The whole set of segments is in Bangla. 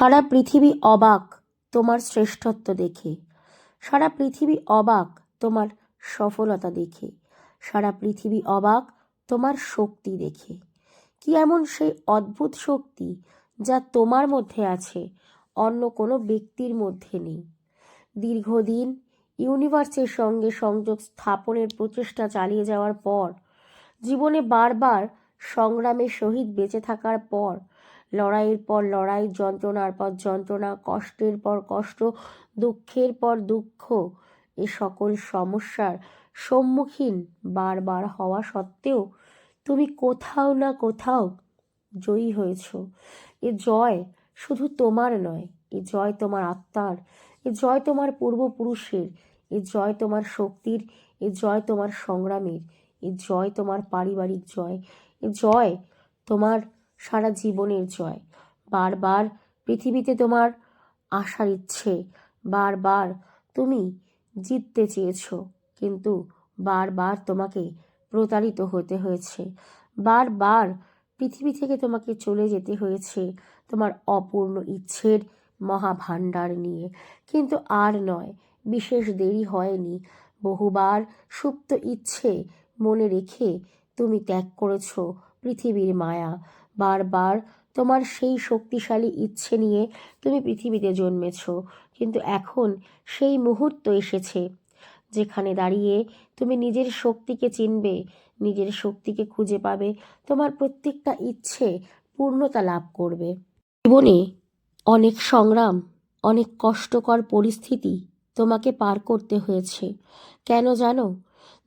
সারা পৃথিবী অবাক তোমার শ্রেষ্ঠত্ব দেখে। সারা পৃথিবী অবাক তোমার সফলতা দেখে। সারা পৃথিবী অবাক তোমার শক্তি দেখে। কি এমন সেই অদ্ভুত শক্তি যা তোমার মধ্যে আছে, অন্য কোনো ব্যক্তির মধ্যে নেই? দীর্ঘদিন ইউনিভার্সের সঙ্গে সংযোগ স্থাপনের প্রচেষ্টা চালিয়ে যাওয়ার পর, জীবনে বারবার সংগ্রামের সহিত বেঁচে থাকার পর লড়াইয়ের পর লড়াই, যন্ত্রণার পর যন্ত্রণা, কষ্টের পর কষ্ট, দুঃখের পর দুঃখ, এ সকল সমস্যার সম্মুখীন বারবার হওয়া সত্ত্বেও তুমি কোথাও না কোথাও জয়ী হয়েছ। এ জয় শুধু তোমার নয়, এ জয় তোমার আত্মার, এ জয় তোমার পূর্বপুরুষের, এ জয় তোমার শক্তির, এ জয় তোমার সংগ্রামের, এ জয় তোমার পারিবারিক জয়, এ জয় তোমার সারা জীবনের জয়। বারবার পৃথিবীতে তোমার আসার ইচ্ছে, বারবার তুমি জিততে চেয়েছো, কিন্তু বারবার তোমাকে প্রতারিত হতে হয়েছে। বারবার পৃথিবী থেকে তোমাকে চলে যেতে হয়েছে তোমার অপূর্ণ ইচ্ছের মহাভাণ্ডার নিয়ে। কিন্তু আর নয়, বিশেষ দেরি হয়নি। বহুবার সুপ্ত ইচ্ছে মনে রেখে তুমি ত্যাগ করেছ পৃথিবীর মায়া। বারবার তোমার সেই শক্তিশালী ইচ্ছে নিয়ে তুমি পৃথিবীতে জন্মেছ। কিন্তু এখন সেই মুহূর্ত এসেছে যেখানে দাঁড়িয়ে তুমি নিজের শক্তিকে চিনবে, নিজের শক্তিকে খুঁজে পাবে, তোমার প্রত্যেকটা ইচ্ছে পূর্ণতা লাভ করবে। জীবনে অনেক সংগ্রাম, অনেক কষ্টকর পরিস্থিতি তোমাকে পার করতে হয়েছে। কেন জানো?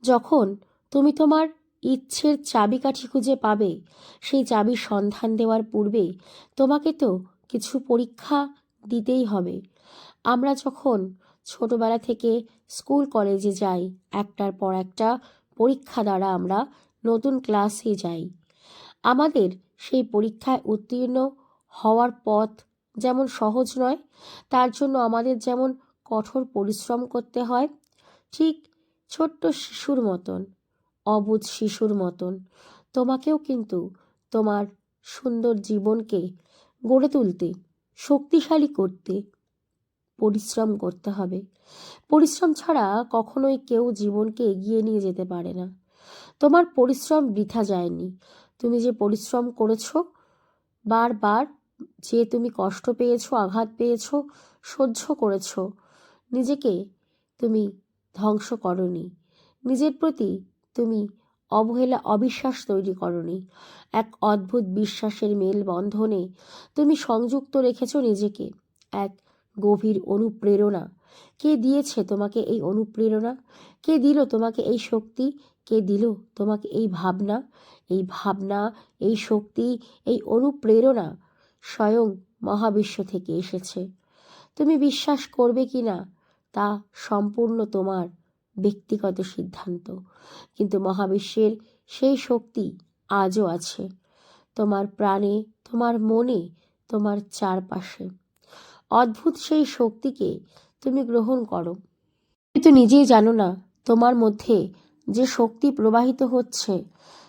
যখন তুমি তোমার ইচ্ছের চাবিকাঠি খুঁজে পাবে। সেই চাবির সন্ধান দেওয়ার পূর্বে তোমাকে তো কিছু পরীক্ষা দিতেই হবে। আমরা যখন ছোটবেলা থেকে স্কুল কলেজে যাই, একটার পর একটা পরীক্ষা দ্বারা আমরা নতুন ক্লাসে যাই। আমাদের সেই পরীক্ষায় উত্তীর্ণ হওয়ার পথ যেমন সহজ নয়, তার জন্য আমাদের যেমন কঠোর পরিশ্রম করতে হয়, ঠিক ছোট্ট শিশুর মতন। অবুধ শিশুর মতন। তোমাকেও কিন্তু তোমার সুন্দর জীবনকে গড়ে তুলতে, শক্তিশালী করতে পরিশ্রম করতে হবে। পরিশ্রম ছাড়া কখনোই কেউ জীবনকে এগিয়ে নিয়ে যেতে পারে না। তোমার পরিশ্রম বৃথা যায়নি। তুমি যে পরিশ্রম করেছ, বারবার যে তুমি কষ্ট পেয়েছ, আঘাত পেয়েছ, সহ্য করেছ, নিজেকে তুমি ধ্বংস করনি। নিজের প্রতি তুমি অবহেলা অবিশ্বাস তৈরি করনি। এক অদ্ভুত বিশ্বাসের মেলবন্ধনে তুমি সংযুক্ত রেখেছো নিজেকে। এক গভীর অনুপ্রেরণা। কে দিয়েছে তোমাকে এই অনুপ্রেরণা? কে দিল তোমাকে এই শক্তি? কে দিল তোমাকে এই ভাবনা? এই ভাবনা, এই শক্তি, এই অনুপ্রেরণা স্বয়ং মহাবিশ্ব থেকে এসেছে। তুমি বিশ্বাস করবে কি না তা সম্পূর্ণ তোমার ব্যক্তিগত সিদ্ধান্ত। কিন্তু মহাবিশ্বের সেই শক্তি আজও আছে। তোমার প্রাণে, তোমার মনে, তোমার চারপাশে। অদ্ভুত সেই শক্তিকে তুমি গ্রহণ করো। কিন্তু নিজেই জানো না, তোমার মধ্যে যে শক্তি প্রবাহিত হচ্ছে,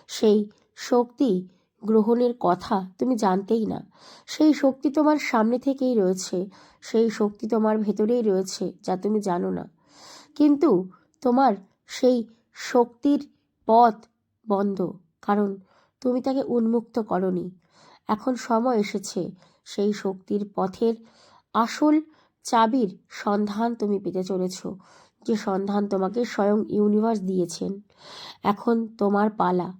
সেই শক্তি গ্রহণের কথা তুমি জানতেই না। সেই শক্তি তোমার সামনে থেকেই রয়েছে, সেই শক্তি তোমার ভেতরেই রয়েছে, যা তুমি জানো না। কিন্তু তোমার সেই শক্তির পথ বন্ধ, কারণ তুমি তাকে উন্মুক্ত করনি। এখন সময় এসেছে, সেই শক্তির পথের আসল চাবির সন্ধান তুমি পেতে চলেছ, যে সন্ধান তোমাকে স্বয়ং ইউনিভার্স দিয়েছেন। এখন তোমার পালা।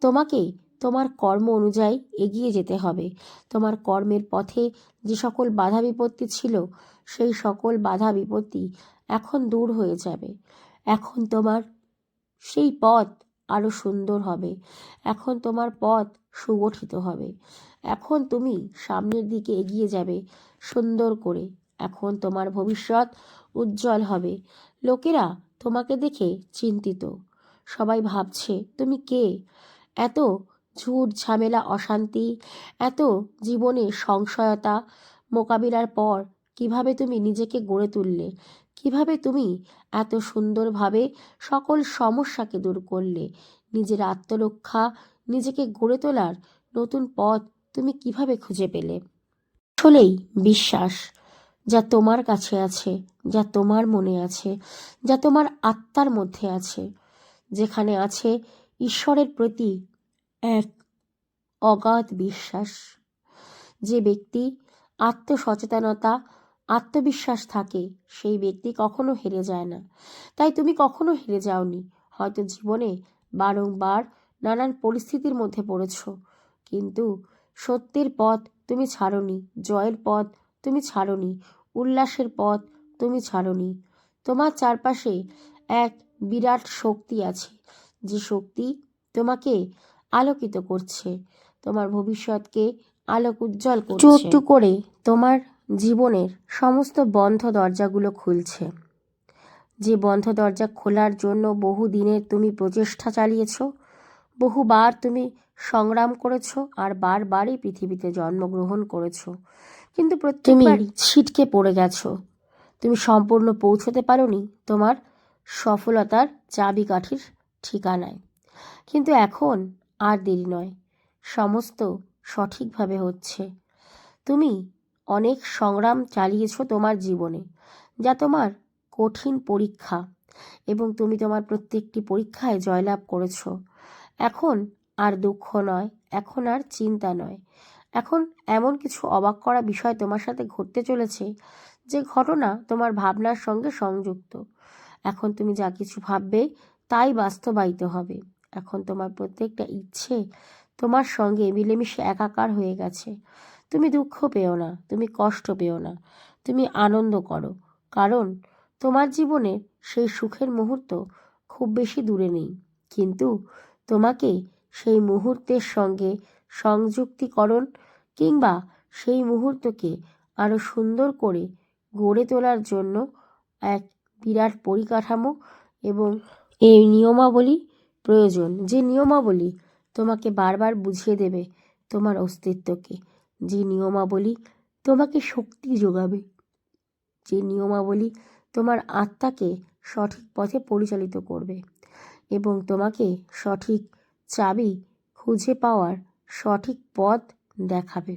তোমাকে তোমার কর্ম অনুযায়ী এগিয়ে যেতে হবে। তোমার কর্মের পথে যে সকল বাধা বিপত্তি ছিল, সেই সকল বাধা বিপত্তি এখন দূর হয়ে যাবে। এখন তোমার সেই পথ আরও সুন্দর হবে। এখন তোমার পথ সুগঠিত হবে। এখন তুমি সামনের দিকে এগিয়ে যাবে সুন্দর করে। এখন তোমার ভবিষ্যৎ উজ্জ্বল হবে। লোকেরা তোমাকে দেখে চিন্তিত। সবাই ভাবছে, তুমি কে? এত ঝুট ঝামেলা, অশান্তি, এত জীবনে সংশয়তা মোকাবিলার পর কীভাবে তুমি নিজেকে গড়ে তুললে? কীভাবে তুমি এত সুন্দরভাবে সকল সমস্যাকে দূর করলে? নিজের আত্মরক্ষা, নিজেকে গড়ে তোলার নতুন পথ তুমি কীভাবে খুঁজে পেলে? আসলেই বিশ্বাস, যা তোমার কাছে আছে, যা তোমার মনে আছে, যা তোমার আত্মার মধ্যে আছে, যেখানে আছে ঈশ্বরের প্রতি এক অগাধ বিশ্বাস। যে ব্যক্তি আত্মসচেতনতা আত্মবিশ্বাস থাকে, সেই ব্যক্তি কখনো হেরে যায় না। তাই তুমি কখনো হেরে যাওনি। হয়তো জীবনে বারংবার নানান পরিস্থিতির মধ্যে পড়েছ, কিন্তু সত্যের পথ তুমি ছাড়নি, জয়ের পথ তুমি ছাড়নি, উল্লাসের পথ তুমি ছাড়নি। তোমার চারপাশে এক বিরাট শক্তি আছে, যে শক্তি তোমাকে আলোকিত করছে, তোমার ভবিষ্যৎকে আলোক উজ্জ্বল করে তোমার জীবনের সমস্ত বন্ধ দরজাগুলো খুলছে। যে বন্ধ দরজা খোলার জন্য বহু দিনের তুমি প্রচেষ্টা চালিয়েছ বহুবার তুমি সংগ্রাম করেছ আর বারবারই পৃথিবীতে জন্মগ্রহণ করেছ। কিন্তু প্রত্যেকবারই ছিটকে পড়ে গেছো। তুমি সম্পূর্ণ পৌঁছতে পারোনি তোমার সফলতার চাবিকাঠির ঠিকানায়। কিন্তু এখন আর দেরি নয় সমস্ত সঠিকভাবে হচ্ছে। তুমি অনেক সংগ্রাম চালিয়েছো তোমার জীবনে, যা তোমার কঠিন পরীক্ষা এবং তুমি তোমার প্রত্যেকটি পরীক্ষায় জয়লাভ করেছ। এখন আর দুঃখ নয়, এখন আর চিন্তা নয়। এখন এমন কিছু অবাক করা বিষয় তোমার সাথে ঘটতে চলেছে, যে ঘটনা তোমার ভাবনার সঙ্গে সংযুক্ত। এখন তুমি যা কিছু ভাববে তাই বাস্তবায়িত হবে। এখন তোমার প্রত্যেকটা ইচ্ছে তোমার সঙ্গে মিলেমিশে একাকার হয়ে গেছে। তুমি দুঃখ পেও না, তুমি কষ্ট পেও না, তুমি আনন্দ করো। কারণ তোমার জীবনে সেই সুখের মুহূর্ত খুব বেশি দূরে নেই। কিন্তু তোমাকে সেই মুহূর্তের সঙ্গে সংযুক্তিকরণ কিংবা সেই মুহূর্তকে আরও সুন্দর করে গড়ে তোলার জন্য এক বিরাট পরিকাঠামো এবং এই নিয়মাবলী প্রয়োজন। যে নিয়মাবলী তোমাকে বারবার বুঝিয়ে দেবে তোমার অস্তিত্বকে। যে নিয়মাবলী তোমাকে শক্তি যোগাবে, যে নিয়মাবলী তোমার আত্মাকে সঠিক পথে পরিচালিত করবে এবং তোমাকে সঠিক চাবি খুঁজে পাওয়ার সঠিক পথ দেখাবে।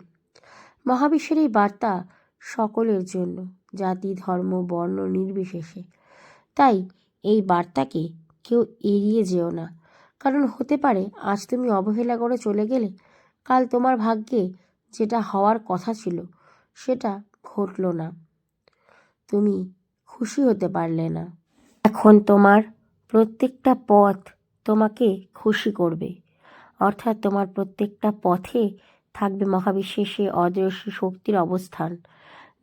মহাবিশ্বের এই বার্তা সকলের জন্য, জাতি, ধর্ম, বর্ণ নির্বিশেষে। তাই এই বার্তাকে কেউ এড়িয়ে যেও না। কারণ হতে পারে, আজ তুমি অবহেলা করে চলে গেলে, কাল তোমার ভাগ্যে যেটা হওয়ার কথা ছিল, সেটা ঘটল না। তুমি খুশি হতে পারলে না। এখন তোমার প্রত্যেকটা পথ তোমাকে খুশি করবে। অর্থাৎ তোমার প্রত্যেকটা পথে থাকবে মহাবিশ্বের সে অদৃশ্য শক্তির অবস্থান,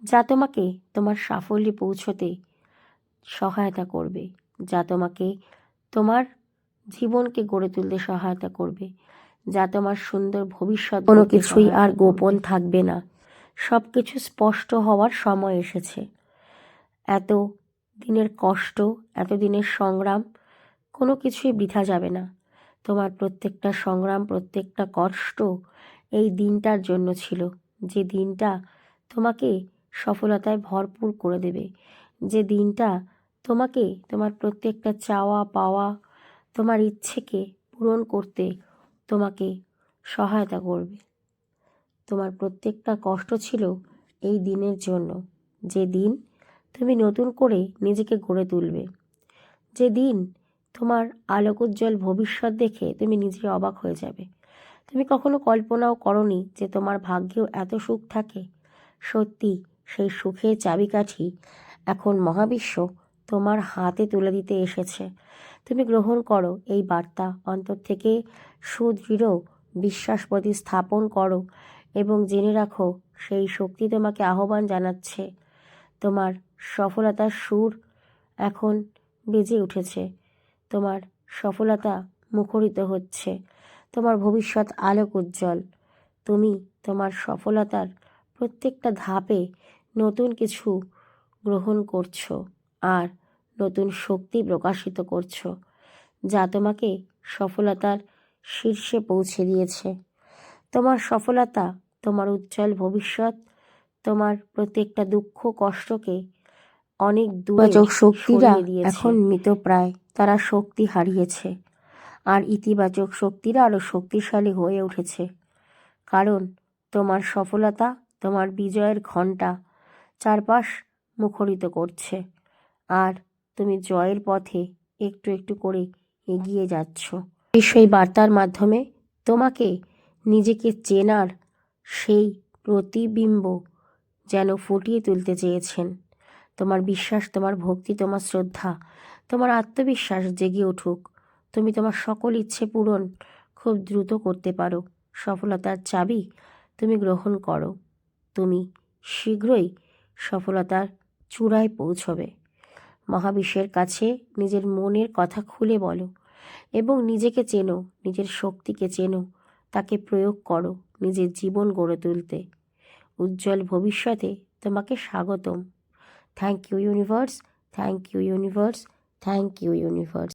যা তোমাকে তোমার সাফল্যে পৌঁছতে সহায়তা করবে, যা তোমাকে তোমার জীবনকে গড়ে তুলতে সহায়তা করবে। যা তোমার সুন্দর ভবিষ্যৎ কোনো কিছুই আর গোপন থাকবে না। সব কিছু স্পষ্ট হওয়ার সময় এসেছে। এত দিনের কষ্ট এত দিনের সংগ্রাম কোনো কিছুই বৃথা যাবে না। তোমার প্রত্যেকটা সংগ্রাম প্রত্যেকটা কষ্ট এই দিনটার জন্য ছিল। যে দিনটা তোমাকে সফলতায় ভরপুর করে দেবে। যে দিনটা তোমাকে তোমার প্রত্যেকটা চাওয়া পাওয়া তোমার ইচ্ছেকে পূরণ করতে তোমাকে সহায়তা করবে। তোমার প্রত্যেকটা কষ্ট ছিল এই দিনের জন্য। যে দিন তুমি নতুন করে নিজেকে গড়ে তুলবে যে দিন তোমার আলোকোজ্জ্বল ভবিষ্যৎ দেখে তুমি নিজে অবাক হয়ে যাবে। তুমি কখনো কল্পনাও করনি যে তোমার ভাগ্যেও এত সুখ থাকে। সত্যি, সেই সুখের চাবিকাঠি এখন মহাবিশ্ব তোমার হাতে তুলে দিতে এসেছে। তুমি গ্রহণ করো, এই বার্তা অন্তর থেকে সুদৃঢ় বিশ্বাস প্রতিস্থাপন করো এবং জেনে রাখো, সেই শক্তি তোমাকে আহ্বান জানাচ্ছে। তোমার সফলতার সুর এখন বেজে উঠেছে। তোমার সফলতা মুখরিত হচ্ছে। তোমার ভবিষ্যৎ আলোক উজ্জ্বল। তুমি তোমার সফলতার প্রত্যেকটা ধাপে নতুন কিছু গ্রহণ করছ। আর নতুন শক্তি প্রকাশিত করছ যা তোমাকে সফলতার শীর্ষে পৌঁছে দিয়েছে। তোমার সফলতা তোমার উজ্জ্বল ভবিষ্যৎ তোমার প্রত্যেকটা দুঃখ কষ্টকে অনেক দূরে শক্তিরা এখন মৃতপ্রায় তারা শক্তি হারিয়েছে। আর ইতিবাচক শক্তিরা আরও শক্তিশালী হয়ে উঠেছে। কারণ তোমার সফলতা তোমার বিজয়ের ঘণ্টা চারপাশ মুখরিত করছে। আর তুমি জয়ের পথে একটু একটু করে এগিয়ে যাচ্ছ। সেই বার্তার মাধ্যমে তোমাকে নিজেকে চেনার সেই প্রতিবিম্ব যেন ফুটিয়ে তুলতে চেয়েছেন। তোমার বিশ্বাস, তোমার ভক্তি, তোমার শ্রদ্ধা, তোমার আত্মবিশ্বাস জেগে উঠুক। তুমি তোমার সকল ইচ্ছে পূরণ খুব দ্রুত করতে পারো। সফলতার চাবি তুমি গ্রহণ করো। তুমি শীঘ্রই সফলতার চূড়ায় পৌঁছবে। মহাবিশ্বের কাছে নিজের মনের কথা খুলে বলো এবং নিজেকে চেনো, নিজের শক্তিকে চেনো, তাকে প্রয়োগ করো নিজের জীবন গড়ে তুলতে। উজ্জ্বল ভবিষ্যতে তোমাকে স্বাগতম। Thank you universe thank you universe thank you universe